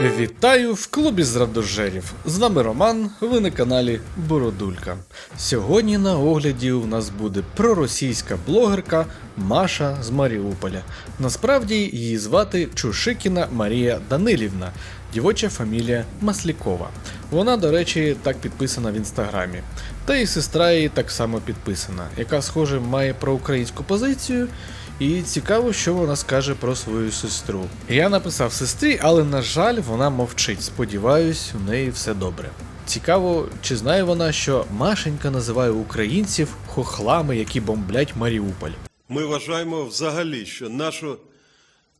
Вітаю в клубі зрадожерів. З вами Роман, ви на каналі Бородулька. Сьогодні на огляді у нас буде проросійська блогерка Маша з Маріуполя. Насправді її звати Чушикіна Марія Данилівна, дівоча фамілія Маслікова. Вона, до речі, так підписана в інстаграмі. Та і сестра її так само підписана, яка, схоже, має проукраїнську позицію. І цікаво, що вона скаже про свою сестру. Я написав сестрі, але на жаль, вона мовчить. Сподіваюсь, у неї все добре. Цікаво, чи знає вона, що Машенька називає українців хохлами, які бомблять Маріуполь. Ми вважаємо взагалі, що нашу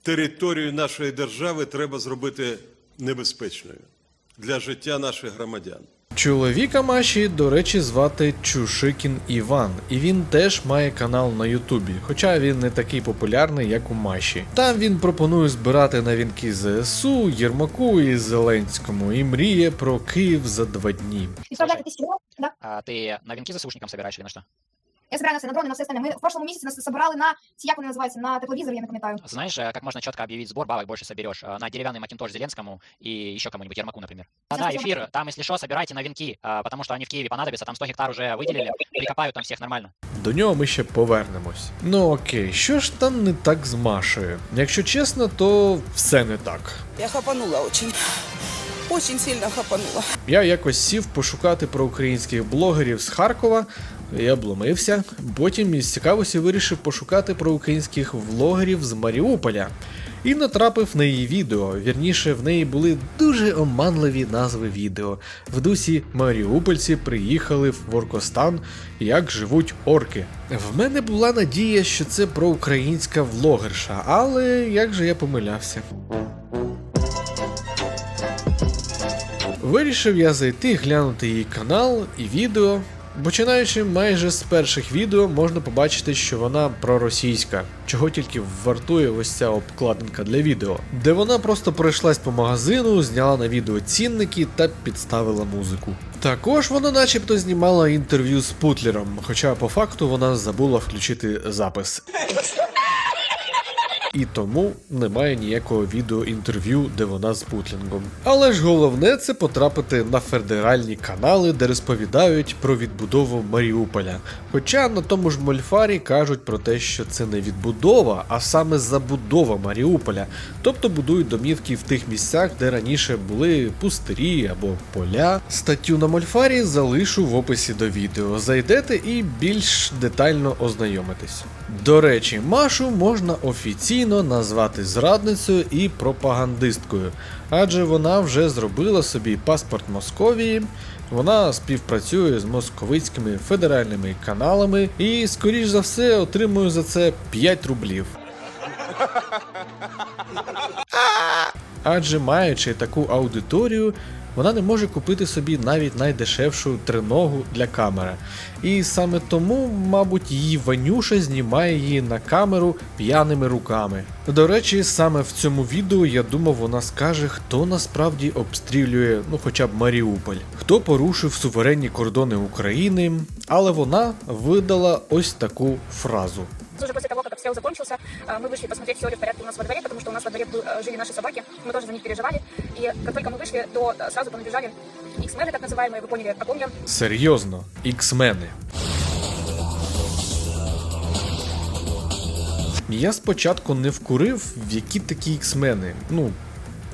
територію нашої держави треба зробити небезпечною для життя наших громадян. Чоловіка Маші, до речі, звати Чушикін Іван, і він теж має канал на Ютубі, хоча він не такий популярний, як у Маші. Там він пропонує збирати на вінки ЗСУ, Єрмаку і Зеленському, і мріє про Київ за два дні. А ти на вінки засушникам збираєш чи на что? Я собираю на все, на дрони, на все остальне. Ми в прошлому місяці нас собирали на, ці, як вони називаються, на тепловізор, я не пам'ятаю. Знаешь, э, как можно четко объявить сбор, бабок больше соберешь э, на деревянный макинтош Зеленскому и еще кому-нибудь, Ермаку, например. Да, да, Спасибо. эфир, там, если что, собирайте на венки, а, потому что они в Киеве понадобятся, там 100 гектар уже выделили, прикопают там всех нормально. До нього ми ще повернемось. Ну окей, що ж там не так з Машею? Якщо чесно, то все не так. Я хапанула очень. Очень сильно хапанула. Я якось сів пошукати проукраїнських блогерів з Харкова. я обломився. Потім із цікавості вирішив пошукати проукраїнських влогерів з Маріуполя. І натрапив на її відео. Вірніше, в неї були дуже оманливі назви відео. В дусі Маріупольці приїхали в Воркостан, як живуть орки. В мене була надія, що це проукраїнська влогерша, але як же я помилявся. Вирішив я зайти, глянути її канал і відео. Починаючи майже з перших відео, можна побачити, що вона проросійська, чого тільки вартує ось ця обкладинка для відео, де вона просто пройшлась по магазину, зняла на відео цінники та підставила музику. Також вона начебто знімала інтерв'ю з Путлером, хоча по факту вона забула включити запис. І тому немає ніякого відеоінтерв'ю, де вона з Путлінгом. Але ж головне це потрапити на федеральні канали, де розповідають про відбудову Маріуполя. Хоча на тому ж Мольфарі кажуть про те, що це не відбудова, а саме забудова Маріуполя, тобто будують домівки в тих місцях, де раніше були пустирі або поля. Статтю на Мольфарі залишу в описі до відео. Зайдете і більш детально ознайомитесь. До речі, Машу можна офіційно назвати зрадницею і пропагандисткою, адже вона вже зробила собі паспорт Московії. Вона співпрацює з московицькими федеральними каналами і, скоріш за все, отримує за це 5 рублів. Адже маючи таку аудиторію, вона не може купити собі навіть найдешевшу триногу для камери. І саме тому, мабуть, її Ванюша знімає її на камеру п'яними руками. До речі, саме в цьому відео я думав, вона скаже, хто насправді обстрілює, ну хоча б Маріуполь, хто порушив суверенні кордони України, але вона видала ось таку фразу. Уже после того, как обстрел закончился, э, мы вышли посмотреть, все ли в порядке у нас во дворе, потому что у нас во дворе был- э, жили наши собаки, мы тоже за них переживали. И как только мы вышли, то э, сразу понабежали X-мены, так называемые, вы поняли, о ком я. Серйозно, іксмени. Я спочатку не вкурив, в які такі іксмени. Ну,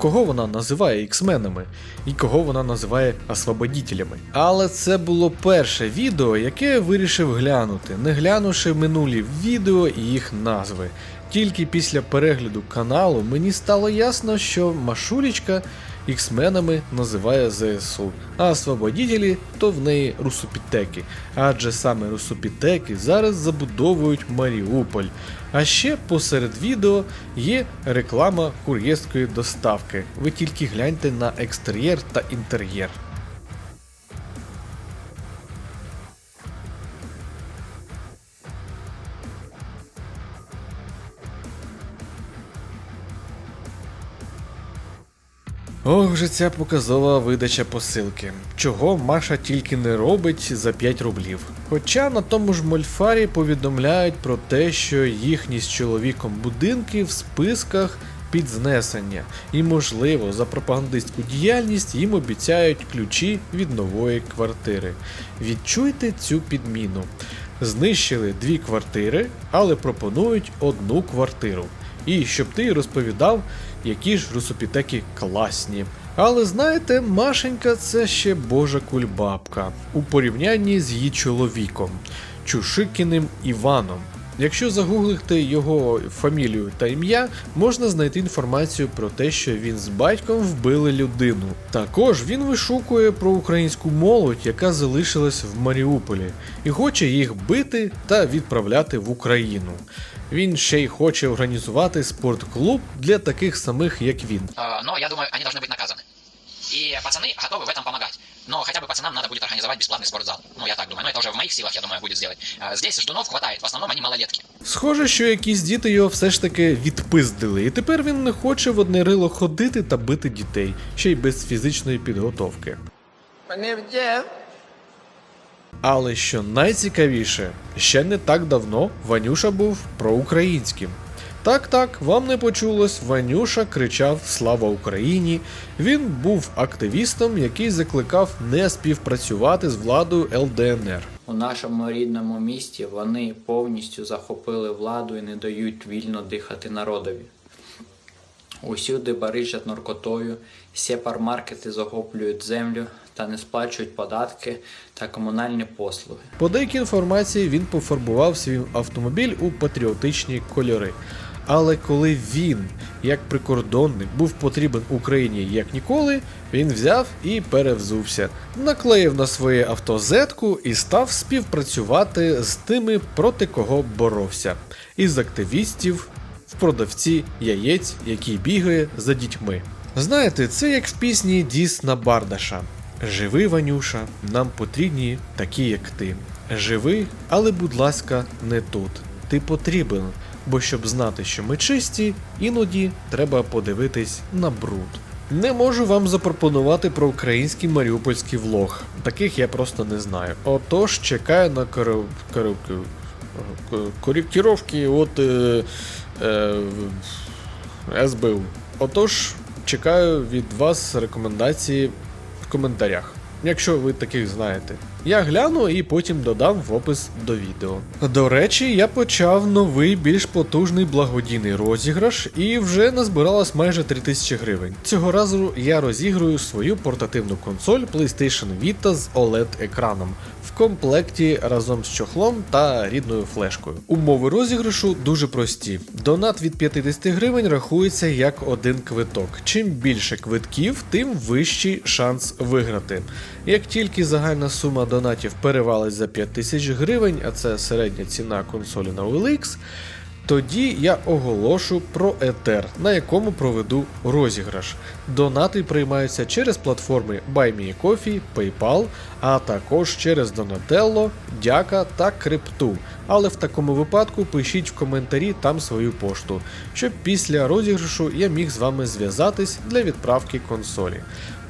кого вона називає іксменами і кого вона називає освободітелями. Але це було перше відео, яке я вирішив глянути, не глянувши минулі відео і їх назви. Тільки після перегляду каналу мені стало ясно, що Машулічка іксменами називає ЗСУ, а освободітелі то в неї русопітеки, адже саме русопітеки зараз забудовують Маріуполь. А ще посеред відео є реклама кур'єрської доставки. Ви тільки гляньте на екстер'єр та інтер'єр. Ох, вже ця показова видача посилки. Чого Маша тільки не робить за 5 рублів. Хоча на тому ж Мольфарі повідомляють про те, що їхні з чоловіком будинки в списках під знесення, і, можливо, за пропагандистську діяльність їм обіцяють ключі від нової квартири. Відчуйте цю підміну. Знищили дві квартири, але пропонують одну квартиру. І щоб ти розповідав, які ж русопітеки класні. Але знаєте, Машенька це ще божа кульбабка у порівнянні з її чоловіком Чушикіним Іваном. Якщо загуглити його фамілію та ім'я, можна знайти інформацію про те, що він з батьком вбили людину. Також він вишукує про українську молодь, яка залишилась в Маріуполі, і хоче їх бити та відправляти в Україну. Він ще й хоче організувати спортклуб для таких самих, як він. Э, Но я думаю, они должны быть наказаны. И пацаны готовы в этом помогать. Но хотя бы пацанам надо будет организовать бесплатный спортзал. Ну, я так думаю. Но это уже в моих силах, я думаю, будет сделать. Э, Здесь ждунов хватает. В основном они малолетки. Схоже, що якісь діти його все ж таки відпиздили, і тепер він не хоче в одне рило ходити та бити дітей, ще й без фізичної підготовки. My name is Jeff. Але що найцікавіше, ще не так давно Ванюша був проукраїнським. Так, так, вам не почулось, Ванюша кричав Слава Україні. Він був активістом, який закликав не співпрацювати з владою ЛДНР. У нашому рідному місті вони повністю захопили владу і не дають вільно дихати народові. Усюди барижать наркотою, сепармаркети захоплюють землю та не сплачують податки та комунальні послуги. По деякій інформації він пофарбував свій автомобіль у патріотичні кольори. Але коли він, як прикордонник, був потрібен Україні як ніколи, він взяв і перевзувся, наклеїв на своє авто зетку і став співпрацювати з тими, проти кого боровся, із активістів в продавці яєць, який бігає за дітьми. Знаєте, це як в пісні Діс на Бардаша. Живи, Ванюша, нам потрібні такі, як ти. Живи, але будь ласка, не тут. Ти потрібен, бо щоб знати, що ми чисті, іноді треба подивитись на бруд. Не можу вам запропонувати про український маріупольський влог. Таких я просто не знаю. Отож, чекаю на кору... кору- от е... Е... СБУ. Отож, чекаю від вас рекомендації коментарях, якщо ви таких знаєте. Я гляну і потім додам в опис до відео. До речі, я почав новий більш потужний благодійний розіграш і вже назбиралось майже 3000 гривень. Цього разу я розіграю свою портативну консоль PlayStation Vita з OLED-екраном в комплекті разом з чохлом та рідною флешкою. Умови розіграшу дуже прості. Донат від 50 гривень рахується як один квиток. Чим більше квитків, тим вищий шанс виграти. Як тільки загальна сума донатів перевалить за 5000 гривень, а це середня ціна консолі на OLX, тоді я оголошу про етер, на якому проведу розіграш. Донати приймаються через платформи BuyMeCoffee, PayPal, а також через Donatello, Дяка та Крипту. Але в такому випадку пишіть в коментарі там свою пошту, щоб після розіграшу я міг з вами зв'язатись для відправки консолі.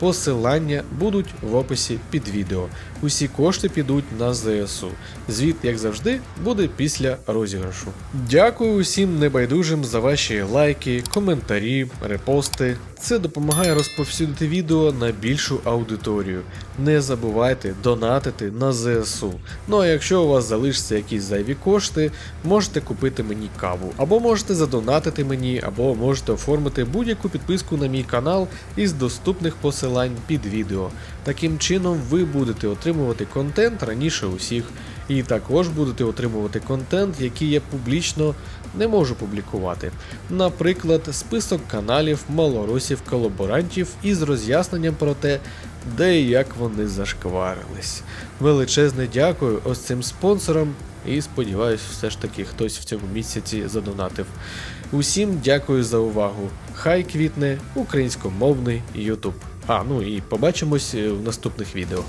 Посилання будуть в описі під відео. Усі кошти підуть на ЗСУ. Звіт, як завжди, буде після розіграшу. Дякую усім небайдужим за ваші лайки, коментарі, репости. Це допомагає розповсюдити відео на більшу аудиторію. Не забувайте донатити на ЗСУ. Ну а якщо у вас залишаться якісь зайві кошти, можете купити мені каву, або можете задонатити мені, або можете оформити будь-яку підписку на мій канал із доступних посилань під відео. Таким чином ви будете отримувати контент раніше усіх, і також будете отримувати контент, який я публічно не можу публікувати. Наприклад, список каналів малоросів-колаборантів із роз'ясненням про те, де і як вони зашкварились. Величезне дякую ось цим спонсорам і сподіваюсь, все ж таки хтось в цьому місяці задонатив. Усім дякую за увагу. Хай квітне українськомовний YouTube. А, ну і побачимось е, в наступних відео.